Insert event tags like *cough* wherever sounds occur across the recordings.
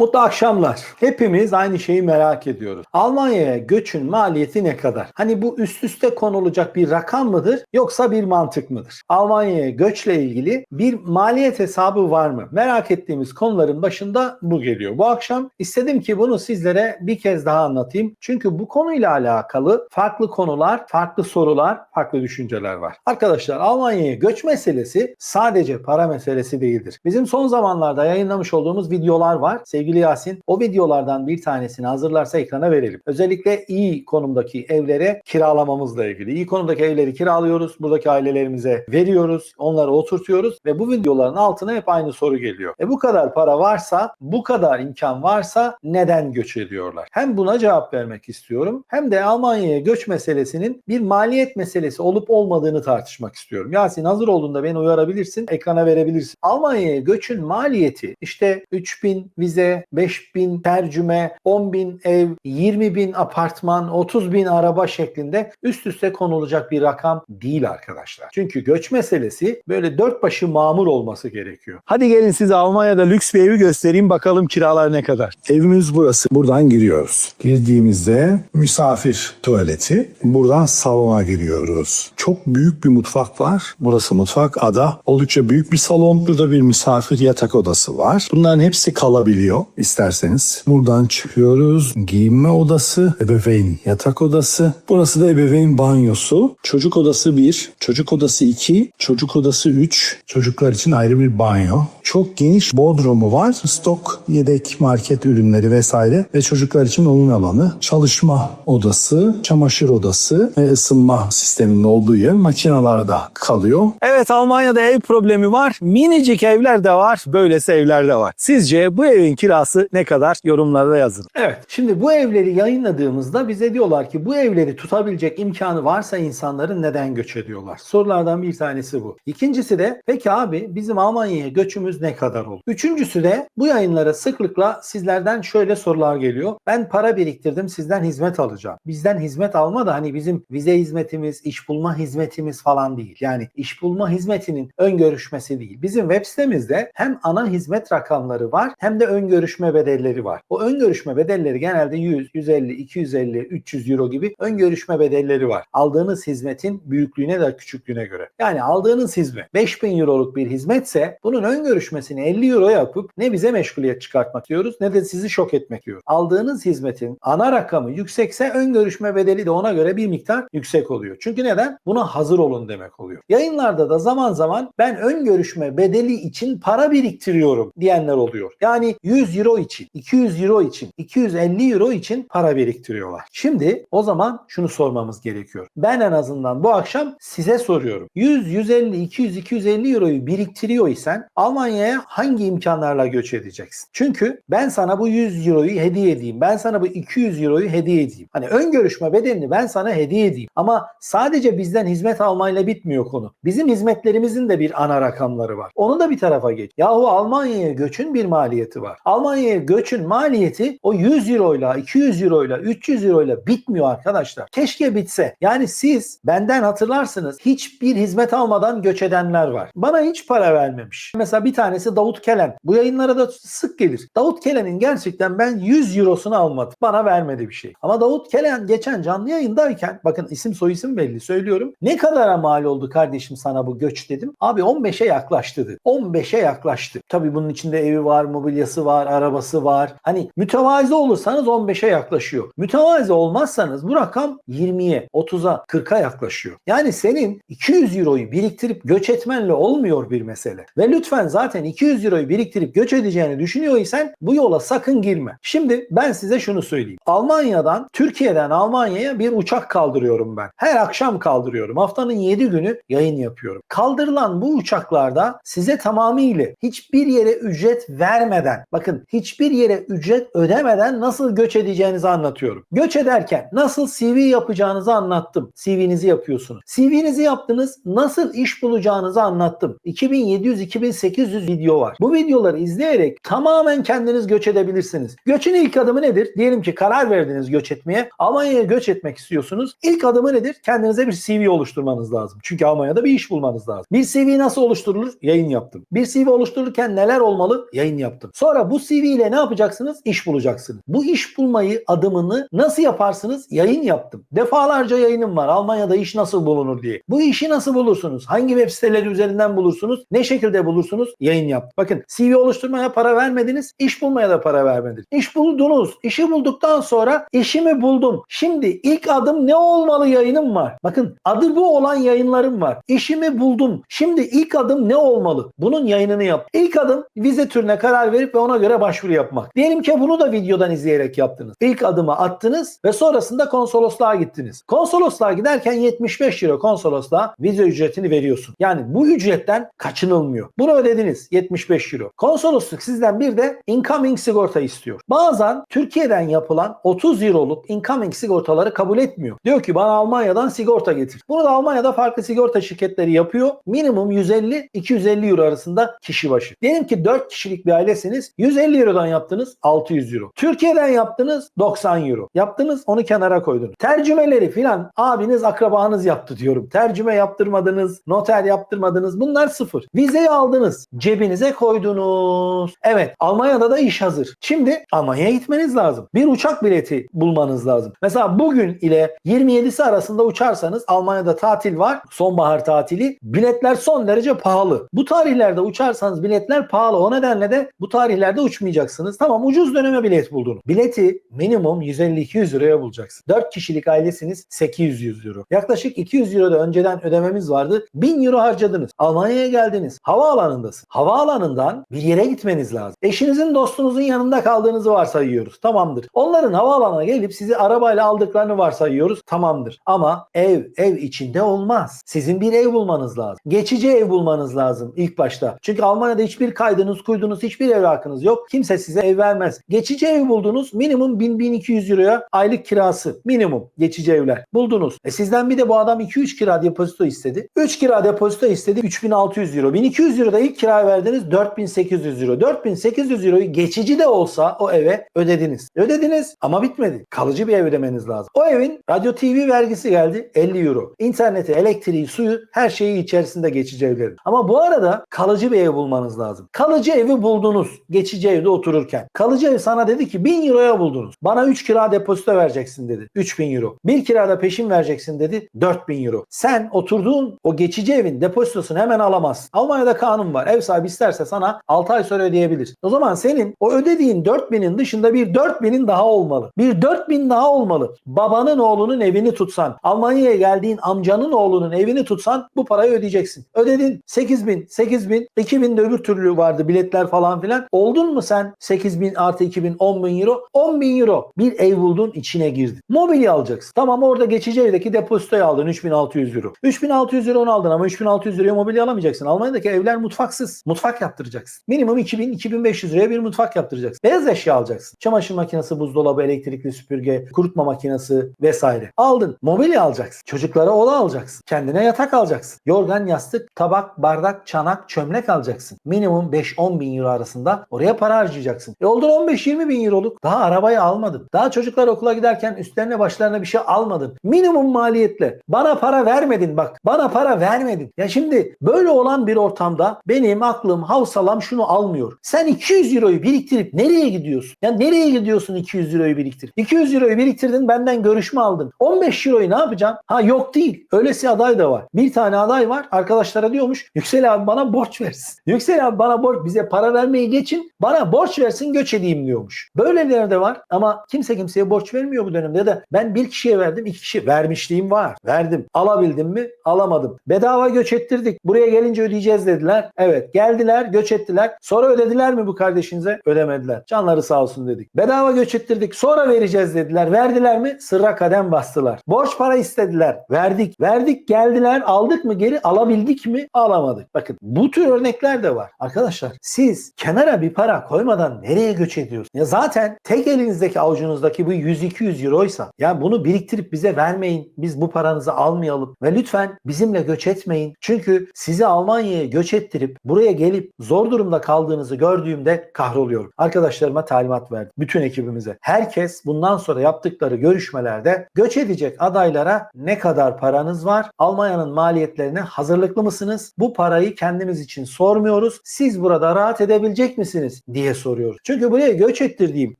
Mutlu akşamlar. Hepimiz aynı şeyi merak ediyoruz. Almanya'ya göçün maliyeti ne kadar? Hani bu üst üste konulacak bir rakam mıdır yoksa bir mantık mıdır? Almanya'ya göçle ilgili bir maliyet hesabı var mı? Merak ettiğimiz konuların başında bu geliyor. Bu akşam istedim ki bunu sizlere bir kez daha anlatayım. Çünkü bu konuyla alakalı farklı konular, farklı sorular, farklı düşünceler var. Arkadaşlar Almanya'ya göç meselesi sadece para meselesi değildir. Bizim son zamanlarda yayınlamış olduğumuz videolar var. Sevgili Yasin o videolardan bir tanesini hazırlarsa ekrana verelim. Özellikle iyi konumdaki evlere kiralamamızla ilgili. İyi konumdaki evleri kiralıyoruz. Buradaki ailelerimize veriyoruz. Onları oturtuyoruz ve bu videoların altına hep aynı soru geliyor. E bu kadar para varsa, bu kadar imkan varsa neden göç ediyorlar? Hem buna cevap vermek istiyorum hem de Almanya'ya göç meselesinin bir maliyet meselesi olup olmadığını tartışmak istiyorum. Yasin hazır olduğunda beni uyarabilirsin, ekrana verebilirsin. Almanya'ya göçün maliyeti işte 3000 vize, 5000 tercüme, 10.000 ev, 20.000 apartman, 30.000 araba şeklinde üst üste konulacak bir rakam değil arkadaşlar. Çünkü göç meselesi böyle dört başı mamur olması gerekiyor. Hadi gelin size Almanya'da lüks bir evi göstereyim bakalım kiralar ne kadar. Evimiz burası. Buradan giriyoruz. Girdiğimizde misafir tuvaleti. Buradan salona giriyoruz. Çok büyük bir mutfak var. Burası mutfak ada. Oldukça büyük bir salon. Burada bir misafir yatak odası var. Bunların hepsi kalabiliyor isterseniz. Buradan çıkıyoruz. Giyinme odası, ebeveyn yatak odası. Burası da ebeveyn banyosu. Çocuk odası 1, çocuk odası 2, çocuk odası 3. Çocuklar için ayrı bir banyo. Çok geniş bodrumu var. Stok, yedek market ürünleri vesaire ve çocuklar için oyun alanı, çalışma odası, çamaşır odası ve ısınma sisteminin olduğu yer makinalarda kalıyor. Evet Almanya'da ev problemi var. Minicik evler de var. Böylesi evler de var. Sizce bu evin kirası ne kadar? Yorumlarda yazın. Evet. Şimdi bu evleri yayınladığımızda bize diyorlar ki bu evleri tutabilecek imkanı varsa insanların neden göç ediyorlar? Sorulardan bir tanesi bu. İkincisi de peki abi bizim Almanya'ya göçümüz ne kadar olur? Üçüncüsü de bu yayınlara sıklıkla sizlerden şöyle sorular geliyor. Ben para biriktirdim sizden hizmet alacağım. Bizden hizmet alma da hani bizim vize hizmetimiz, iş bulma hizmetimiz falan değil. Yani iş bulma hizmetinin ön görüşmesi değil. Bizim web sitemizde hem ana hizmet rakamları var hem de ön görüşme bedelleri var. O ön görüşme bedelleri genelde 100, 150, 250, 300 euro gibi ön görüşme bedelleri var. Aldığınız hizmetin büyüklüğüne de küçüklüğüne göre. Yani aldığınız hizmet 5000 euroluk bir hizmetse bunun ön görüşmesini 50 euro yapıp ne bize meşguliyet çıkartmak diyoruz ne de sizi şok etmek diyoruz. Aldığınız hizmetin ana rakamı yüksekse ön görüşme bedeli de ona göre bir miktar yüksek oluyor. Çünkü neden? Buna hazır olun demek oluyor. Yayınlarda da zaman zaman ben ön görüşme bedeli için para biriktiriyorum diyenler oluyor. Yani 100 euro için, 200 euro için, 250 euro için para biriktiriyorlar. Şimdi o zaman şunu sormamız gerekiyor. Ben en azından bu akşam size soruyorum. 100, 150, 200, 250 euroyu biriktiriyor isen Almanya'ya hangi imkanlarla göç edeceksin? Çünkü ben sana bu 100 euroyu hediye edeyim. Ben sana bu 200 euroyu hediye edeyim. Hani ön görüşme bedelini ben sana hediye edeyim. Ama sadece bizden hizmet almayla bitmiyor konu. Bizim hizmetlerimizin de bir ana rakamları var. Onu da bir tarafa geç. Yahu Almanya'ya göçün bir maliyeti var. Almanya'ya göçün maliyeti o 100 euroyla, 200 euroyla, 300 euroyla bitmiyor arkadaşlar. Keşke bitse. Yani siz benden hatırlarsınız hiçbir hizmet almadan göç edenler var. Bana hiç para vermemiş. Mesela bir tanesi Davut Kelen. Bu yayınlara da sık gelir. Davut Kelen'in gerçekten ben 100 eurosunu almadım. Bana vermedi bir şey. Ama Davut Kelen geçen canlı yayındayken bakın isim soy isim belli söylüyorum. Ne kadara mal oldu kardeşim sana bu göç dedim. Abi 15'e yaklaştı dedi. 15'e yaklaştı. Tabii bunun içinde evi var, mobilyası var, arabası var. Hani mütevazi olursanız 15'e yaklaşıyor. Mütevazi olmazsanız bu rakam 20'ye, 30'a, 40'a yaklaşıyor. Yani senin 200 euroyu biriktirip göç etmenle olmuyor bir mesele. Ve lütfen zaten 200 euroyu biriktirip göç edeceğini düşünüyorsan bu yola sakın girme. Şimdi ben size şunu söyleyeyim. Almanya'dan, Türkiye'den Almanya'ya bir uçak kaldırıyorum ben. Her akşam kaldırıyorum. Haftanın 7 günü yayın yapıyorum. Kaldırılan bu uçaklarda size tamamıyla hiçbir yere ücret vermeden, bakın hiçbir yere ücret ödemeden nasıl göç edeceğinizi anlatıyorum. Göç ederken nasıl CV yapacağınızı anlattım. CV'nizi yapıyorsunuz. CV'nizi yaptınız, nasıl iş bulacağınızı anlattım. 2700-2800 video var. Bu videoları izleyerek tamamen kendiniz göç edebilirsiniz. Göçün ilk adımı nedir? Diyelim ki karar verdiniz göç etmeye. Almanya'ya göç etmek istiyorsunuz. İlk adımı nedir? Kendinize bir CV oluşturmanız lazım. Çünkü Almanya'da bir iş bulmanız lazım. Bir CV nasıl oluşturulur? Yayın yaptım. Bir CV oluştururken neler olmalı? Yayın yaptım. Sonra bu CV ile ne yapacaksınız? İş bulacaksınız. Bu iş bulmayı adımını nasıl yaparsınız? Yayın yaptım. Defalarca yayınım var. Almanya'da iş nasıl bulunur diye. Bu işi nasıl bulursunuz? Hangi web siteleri üzerinden bulursunuz? Ne şekilde bulursunuz? Yayın yaptım. Bakın CV oluşturmaya para vermediniz. iş bulmaya da para vermediniz. İş buldunuz. İşi bulduktan sonra işimi buldum. Şimdi ilk adım ne olmalı yayınım var. Bakın adı bu olan yayınlarım var. İşimi buldum. Şimdi ilk adım ne olmalı? Bunun yayınını yap. İlk adım vize türüne karar verip ve ona göre başvuru yapmak. Diyelim ki bunu da videodan izleyerek yaptınız. İlk adımı attınız ve sonrasında konsolosluğa gittiniz. Konsolosluğa giderken 75 euro konsolosluğa vize ücretini veriyorsun. Yani bu ücretten kaçınılmıyor. Bunu ödediniz 75 euro. Konsolosluk sizden bir de incoming sigorta istiyor. Bazen Türkiye'den yapılan 30 euroluk incoming sigortaları kabul etmiyor. Diyor ki bana Almanya'dan sigorta getir. Bunu da Almanya'da farklı sigorta şirketleri yapıyor. Minimum 150-250 euro arasında kişi başı. Diyelim ki 4 kişilik bir ailesiniz. 150 eurodan yaptınız 600 euro. Türkiye'den yaptınız 90 euro. Yaptınız onu kenara koydunuz. Tercümeleri filan abiniz akrabanız yaptı diyorum. Tercüme yaptırmadınız, noter yaptırmadınız. Bunlar sıfır. Vizeyi aldınız. Cebinize koydunuz. Evet Almanya'da da iş hazır. Şimdi Almanya'ya gitmeniz lazım. Bir uçak bileti bulmanız lazım. Mesela bugün ile 27'si arasında uçarsanız Almanya'da tatil var. Sonbahar tatili. Biletler son derece pahalı. Bu tarihlerde uçarsanız biletler pahalı. O nedenle de bu tarihlerde uçmayacaksınız. Tamam ucuz döneme bilet buldunuz. Bileti minimum 150-200 euroya bulacaksınız. 4 kişilik ailesiniz 800 euro. Yaklaşık 200 euro da önceden ödememiz vardı. 1000 euro harcadınız. Almanya'ya geldiniz. Havaalanındasın. Havaalanından bir yere gitmeniz lazım. Eşinizin dostunuzun yanında kaldığınızı varsayıyoruz. Tamamdır. Onların havaalanına gelip sizi arabayla aldıklarını varsayıyoruz. Tamamdır. Ama ev ev içinde olmaz. Sizin bir ev bulmanız lazım. Geçici ev bulmanız lazım ilk başta. Çünkü Almanya'da hiçbir kaydınız, kuydunuz, hiçbir evrakınız yok. Kimse size ev vermez. Geçici ev buldunuz. Minimum 1000-1200 euroya aylık kirası. Minimum geçici evler. Buldunuz. E sizden bir de bu adam 2-3 kira depozito istedi. 3 kira depozito istedi 3600 euro. 1200 euro da ilk kiraya verdiniz 4800 euro. 4800 euroyu geçici de olsa o eve ödediniz. Ödediniz ama bitmedi. Kalıcı bir ev ödemeniz lazım. O evin radyo TV vergisi geldi 50 euro. İnterneti, elektriği, suyu her şeyi içerisinde geçici evlerin. Ama bu arada kalıcı bir ev bulmanız lazım. Kalıcı evi buldunuz geçici evde otururken. Kalıcı ev sana dedi ki 1000 euroya buldunuz. Bana 3 kira depozito vereceksin dedi. 3000 euro. Bir kirada peşin vereceksin dedi. 4000 euro. Sen oturduğun o geçici evin depozitosunu hemen alamazsın. Almanya'da kanun var. Ev sahibi isterse sana 6 ay sonra ödeyebilir. O zaman senin o ödediğin 4000'in dışında bir 4000'in daha olmalı. Bir 4000 daha olmalı. Babanın oğlunun evini tutsan, Almanya'ya geldiğin amcanın oğlunun evini tutsan bu parayı ödeyeceksin. Ödedin 8000, 8000, 2000 de öbür türlü vardı biletler falan filan. Oldun mu sen 8000 artı 2000, 10 bin euro? 10 bin euro. Bir ev buldun içine girdin. Mobilya alacaksın. Tamam orada geçici evdeki depozitoyu aldın 3600 euro. 3600 euro onu aldın ama 3600 liraya mobilya alamayacaksın. Almanya'daki evler mutfaksız. Mutfak yaptıracaksın. Minimum 2000-2500 liraya bir mutfak yaptıracaksın. Beyaz eşya alacaksın. Çamaşır makinesi, buzdolabı, elektrikli süpürge, kurutma makinesi vesaire. Aldın. Mobilya alacaksın. Çocuklara oda alacaksın. Kendine yatak alacaksın. Yorgan, yastık, tabak, bardak, çanak, çömlek alacaksın. Minimum 5-10 bin euro arasında oraya para harcayacaksın. E oldun 15-20 bin euroluk. Daha arabayı almadın. Daha çocuklar okula giderken üstlerine başlarına bir şey almadın. Minimum maliyetle. Bana para vermedin bak. Bana para vermedin. Ya şimdi böyle olan bir ortamda benim aklım, havsalam şunu almıyor. Sen 200 euroyu biriktirip nereye gidiyorsun? Ya nereye gidiyorsun 200 euroyu biriktirip? 200 euroyu biriktirdin benden görüşme aldın. 15 euroyu ne yapacaksın? Ha yok değil. Öylesi aday da var. Bir tane aday var. Arkadaşlara diyormuş Yüksel abi bana borç versin. *laughs* Yüksel abi bana borç bize para vermeyi geçin. Bana borç versin göç edeyim diyormuş. Böyleleri de var ama kimse kimseye borç vermiyor bu dönemde de ben bir kişiye verdim iki kişi vermişliğim var. Verdim. Alabildim mi? Alamadım. Bedava göç ettirdik. Buraya gelince ödeyeceğiz dediler. Evet geldiler göç ettiler. Sonra ödediler mi bu kardeşinize? Ödemediler. Canları sağ olsun dedik. Bedava göç ettirdik. Sonra vereceğiz dediler. Verdiler mi? Sırra kadem bastılar. Borç para istediler. Verdik. Verdik geldiler. Aldık mı geri? Alabildik mi? Alamadık. Bakın bu tür örnekler de var. Arkadaşlar siz kenara bir para koymadan nereye göç ediyorsunuz? Ya zaten tek elinizdeki avucunuzdaki bu 100-200 euroysa ya bunu biriktirip bize vermeyin. Biz bu paranızı almayalım. Ve lütfen bizimle göç etmeyin. Çünkü sizi Almanya'ya göç ettirip buraya gelip zor durumda kaldığınızı gördüğümde kahroluyorum. Arkadaşlarıma talimat verdim. Bütün ekibimize. Herkes bundan sonra yaptıkları görüşmelerde göç edecek adaylara ne kadar paranız var? Almanya'nın maliyetlerine hazırlıklı mısınız? Bu parayı kendimiz için sormuyoruz. Siz burada rahat edebilecek misiniz? Diye soruyoruz. Çünkü buraya göç ettirdiğim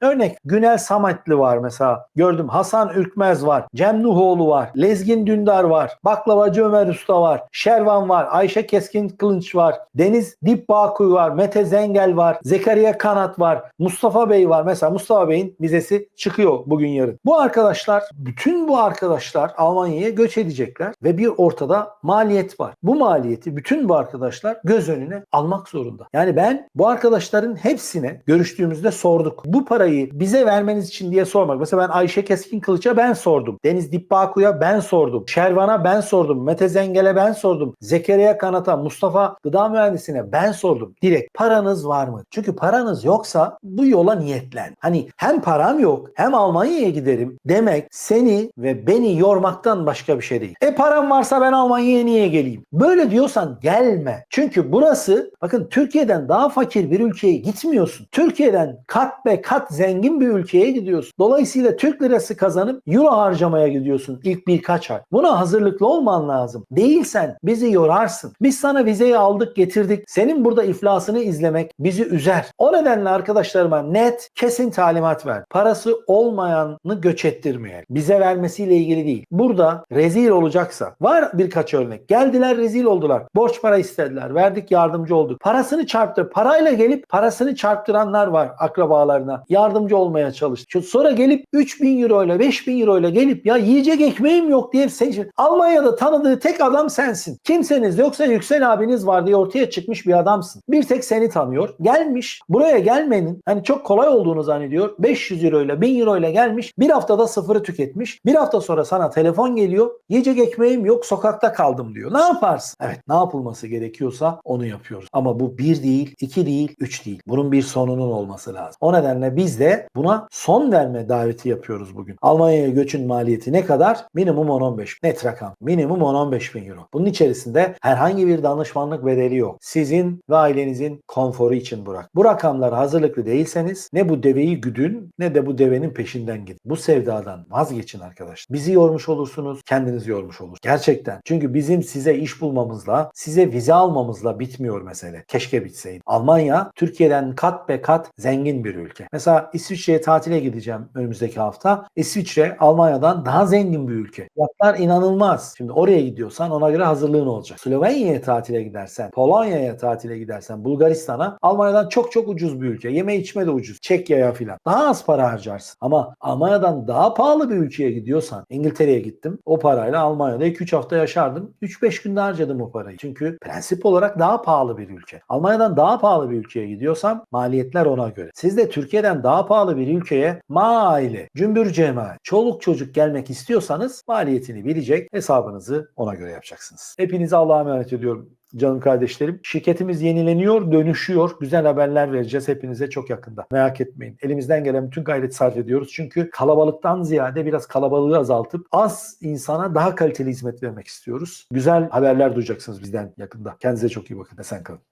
örnek Günel Sametli var mesela gördüm. Hasan Ürkmez var. Cem Nuhoğlu var. Lezgin Dündar var. Baklavacı Ömer Usta var. Şervan var. Ayşe Keskin Kılınç var. Deniz Dip Bağkuy var. Mete Zengel var. Zekeriya Kanat var. Mustafa Bey var. Mesela Mustafa Bey'in vizesi çıkıyor bugün yarın. Bu arkadaşlar bütün bu arkadaşlar Almanya'ya göç edecekler ve bir ortada maliyet var. Bu maliyeti bütün bu arkadaşlar göz önüne almak zorunda. Yani ben bu arkadaşların hepsine görüştüğümüzde sorduk. Bu parayı bize vermeniz için diye sormak. Mesela ben Ayşe Keskin Kılıç'a ben sordum. Deniz Dipbaku'ya ben sordum. Şervan'a ben sordum. Mete Zengel'e ben sordum. Zekeriya Kanat'a, Mustafa Gıda Mühendisi'ne ben sordum. Direkt paranız var mı? Çünkü paranız yoksa bu yola niyetlen. Hani hem param yok hem Almanya'ya giderim demek seni ve beni yormaktan başka bir şey değil. E param varsa ben Almanya'ya niye geleyim? Böyle diyorsan gelme. Çünkü burası bakın Türkiye'den daha fakir bir ülkeye gitmiyorsun. Türkiye'den kat be kat zengin bir ülkeye gidiyorsun. Dolayısıyla Türk lirası kazanıp euro harcamaya gidiyorsun ilk birkaç ay. Buna hazırlıklı olman lazım. Değilsen bizi yorarsın. Biz sana vizeyi aldık getirdik. Senin burada iflasını izlemek bizi üzer. O nedenle arkadaşlarıma net kesin talimat ver. Parası olmayanı göç ettirmeyelim. Bize vermesiyle ilgili değil. Burada rezil olacaksa var birkaç örnek. Geldiler rezil oldular. Borç para istediler. Verdik yardımcı olduk. Parasını çarptı. Parayla gelip parasını çarptıranlar var akrabalarına. Yardımcı olmaya çalıştı. Sonra gelip 3000 euro ile 5000 euro ile gelip ya yiyecek ekmeğim yok diye sen Almanya'da tanıdığı tek adam sensin. Kimseniz yoksa Yüksel abiniz var diye ortaya çıkmış bir adamsın. Bir tek seni tanıyor. Gelmiş. Buraya gelmenin hani çok kolay olduğunu zannediyor. 500 euro ile 1000 euro ile gelmiş. Bir haftada sıfırı tüketmiş. Bir hafta sonra sana telefon geliyor. Yiyecek ekmeğim yok sokakta kaldım diyor. Ne yaparsın? Evet ne yapılması gerekiyorsa onu yapıyoruz. Ama bu bir değil, iki değil, üç değil. Bunun bir sonunun olması lazım. O nedenle biz de buna son verme daveti yapıyoruz bugün. Almanya'ya göçün maliyeti ne kadar? Minimum 10-15. Net rakam. Minimum 10-15 bin euro. Bunun içerisinde herhangi bir danışmanlık bedeli yok. Sizin ve ailenizin konforu için bırak. Bu rakamlara hazırlıklı değilseniz ne bu deveyi güdün ne de bu devenin peşinden gidin. Bu sevdadan vazgeçin arkadaşlar. Bizi yormuş olursunuz, kendinizi yormuş olursunuz. Gerçekten. Çünkü bizim size iş bulmamızla, size vize almamızla bitmiyor mesele. Keşke bitseydi. Almanya Türkiye'den kat be kat zengin bir ülke. Mesela İsviçre'ye tatile gideceğim önümüzdeki hafta. İsviçre Almanya'dan daha zengin bir ülke. Fiyatlar inanılmaz. Şimdi oraya gidiyorsan ona göre hazırlığın olacak. Slovenya'ya tatile gidersen, Polonya'ya tatile gidersen, Bulgaristan'a Almanya'dan çok çok ucuz bir ülke. Yeme içme de ucuz. Çekya'ya filan. Daha az para harcarsın. Ama Almanya'dan daha pahalı bir ülkeye gidiyorsan, İngiltere'ye gittim. O parayla Almanya'da 2-3 hafta yaşardım. 3-5 günde harcadım o parayı. Çünkü prensip olarak daha pahalı bir ülke. Almanya'dan daha pahalı bir ülkeye gidiyorsam maliyetler ona göre. Siz de Türkiye'den daha pahalı bir ülkeye aile, cümbür cemaat, çoluk çocuk gelmek istiyorsanız maliyetini bilecek, hesabınızı ona göre yapacaksınız. Hepinize Allah'a emanet ediyorum. Canım kardeşlerim. Şirketimiz yenileniyor, dönüşüyor. Güzel haberler vereceğiz hepinize çok yakında. Merak etmeyin. Elimizden gelen bütün gayreti sarf ediyoruz. Çünkü kalabalıktan ziyade biraz kalabalığı azaltıp az insana daha kaliteli hizmet vermek istiyoruz. Güzel haberler duyacaksınız bizden yakında. Kendinize çok iyi bakın. Esen kalın.